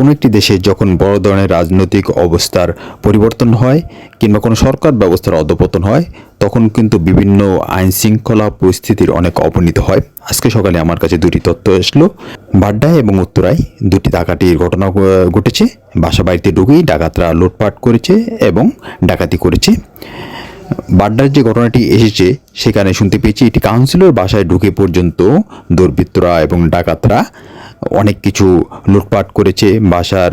কোনো একটি দেশে যখন বড় ধরনের রাজনৈতিক অবস্থার পরিবর্তন হয় কিংবা কোনো সরকার ব্যবস্থার অধপতন হয়, তখন কিন্তু বিভিন্ন আইন শৃঙ্খলা পরিস্থিতির অনেক অবনীত হয়। আজকে সকালে আমার কাছে দুটি তথ্য আসলো বাড্ডায় এবং উত্তরায় দুটি ডাকাতির ঘটনা ঘটেছে। বাসা বাড়িতে ঢুকেই ডাকাতরা লুটপাট করেছে এবং ডাকাতি করেছে। বাড্ডার যে ঘটনাটি এসেছে, সেখানে শুনতে পেয়েছি এটি কাউন্সিলর বাসায় ঢুকে পর্যন্ত দুর্বৃত্তরা এবং ডাকাতরা অনেক কিছু লুটপাট করেছে। বাসার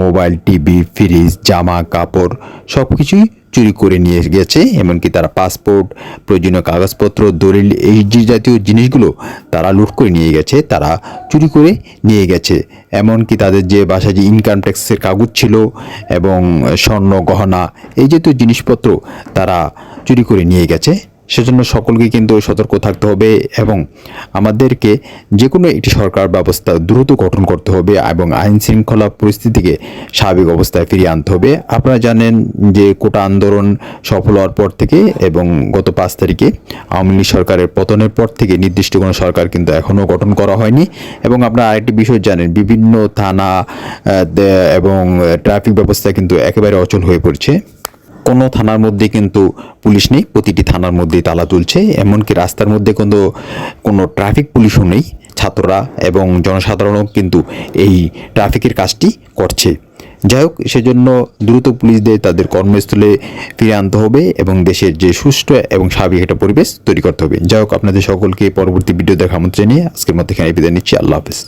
মোবাইল, টিভি, ফ্রিজ, জামা, কাপড় সব কিছুই চুরি করে নিয়ে গেছে, এমনকি তারা পাসপোর্ট, প্রয়োজনীয় কাগজপত্র, দলিল এই যে জাতীয় জিনিসগুলো তারা লুট করে নিয়ে গেছে, তারা চুরি করে নিয়ে গেছে। এমনকি তাদের যে বাসায় যে ইনকাম ট্যাক্সের কাগজ ছিল এবং স্বর্ণ গহনা, এই জাতীয় জিনিসপত্র তারা চুরি করে নিয়ে গেছে। সেজন্য সকলকে কিন্তু সতর্ক থাকতে হবে এবং আমাদেরকে যে কোনো একটি সরকার ব্যবস্থা দ্রুত গঠন করতে হবে এবং আইন শৃঙ্খলা পরিস্থিতিকে স্বাভাবিক অবস্থায় ফিরিয়ে আনতে হবে। আপনারা জানেন যে কোটা আন্দোলন সফল হওয়ার পর থেকে এবং গত পাঁচ তারিখে আওয়ামী লীগ সরকারের পতনের পর থেকে নির্দিষ্ট কোনো সরকার কিন্তু এখনও গঠন করা হয়নি এবং আপনারা আরেকটি বিষয় জানেন, বিভিন্ন থানা এবং ট্রাফিক ব্যবস্থা কিন্তু একেবারে অচল হয়ে পড়ছে। কোনো থানার মধ্যে কিন্তু পুলিশ নেই, প্রতিটি থানার মধ্যেই তালা তুলছে, এমনকি রাস্তার মধ্যে কোনো কোনো ট্রাফিক পুলিশও নেই, ছাত্ররা এবং জনসাধারণও কিন্তু এই ট্রাফিকের কাজটি করছে। যাই হোক, সেজন্য দ্রুত পুলিশদের তাদের কর্মস্থলে ফিরে আনতে হবে এবং দেশের যে সুষ্ঠু এবং স্বাভাবিক একটা পরিবেশ তৈরি করতে হবে। যাই হোক, আপনাদের সকলকে পরবর্তী ভিডিও দেখা আমন্ত্রণ জানিয়ে আজকের মধ্যে এখানে বিদায় নিচ্ছি। আল্লাহ হাফেজ।